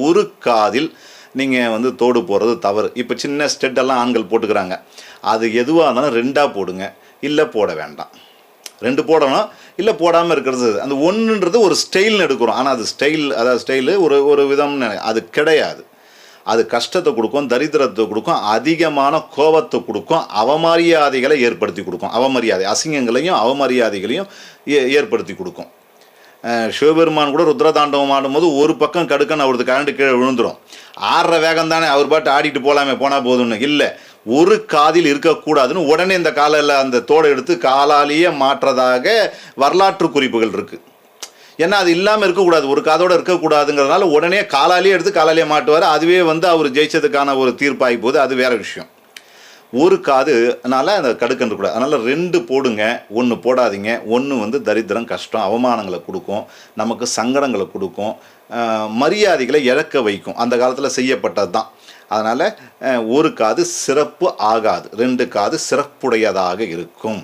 ஒரு காதில் நீங்கள் வந்து தோடு போடுறது தவறு. இப்போ சின்ன ஸ்டெட்டெல்லாம் ஆண்கள் போட்டுக்கிறாங்க. அது எதுவாக இருந்தாலும் ரெண்டாக போடுங்க. இல்லை போட வேண்டாம். ரெண்டு போடணும். இல்லை போடாமல் இருக்கிறது. அந்த ஒன்றுன்றது ஒரு ஸ்டைல்னு எடுக்கிறோம். ஆனால் அது ஸ்டைல் அதாவது ஸ்டைலு ஒரு ஒரு விதம்னு அது கிடையாது. அது கஷ்டத்தை கொடுக்கும் தரித்திரத்தை கொடுக்கும் அதிகமான கோபத்தை கொடுக்கும் அவமரியாதைகளை ஏற்படுத்தி கொடுக்கும். அவமரியாதை அசிங்கங்களையும் அவமரியாதைகளையும் ஏ- ஏற்படுத்தி கொடுக்கும். சிவபெருமான் கூட ருத்ரதாண்டவம் ஆடும்போது ஒரு பக்கம் கடுக்கன்னு அவரது கரண்டு கீழே விழுந்துடும் ஆடுற வேகம் தானே அவர் பாட்டு ஆடிட்டு போகலாமே போனால் போதும்னு. இல்லை ஒரு காதில் இருக்கக்கூடாதுன்னு உடனே இந்த காலில் அந்த தோடை எடுத்து காலாலேயே மாற்றதாக வரலாற்று குறிப்புகள் இருக்குது ஏன்னா அது இல்லாமல் இருக்கக்கூடாது. ஒரு காதோடு இருக்கக்கூடாதுங்கிறதுனால உடனே காலாலேயே எடுத்து காலாலேயே மாட்டுவார். அதுவே வந்து அவர் ஜெயிச்சதுக்கான ஒரு தீர்ப்பாகி போகுது. அது வேறு விஷயம். ஒரு காது அதனால் அந்த கடுக்கன்று கூட அதனால் ரெண்டு போடுங்க ஒன்று போடாதீங்க ஒன்று வந்து தரித்திரம் கஷ்டம் அவமானங்களை கொடுக்கும் நமக்கு சங்கடங்களை கொடுக்கும் மரியாதைகளை இழக்க வைக்கும். அந்த காலத்தில் செய்யப்பட்டது தான். அதனால் ஒரு காது சிறப்பு ஆகாது ரெண்டு காது சிறப்புடையதாக இருக்கும்.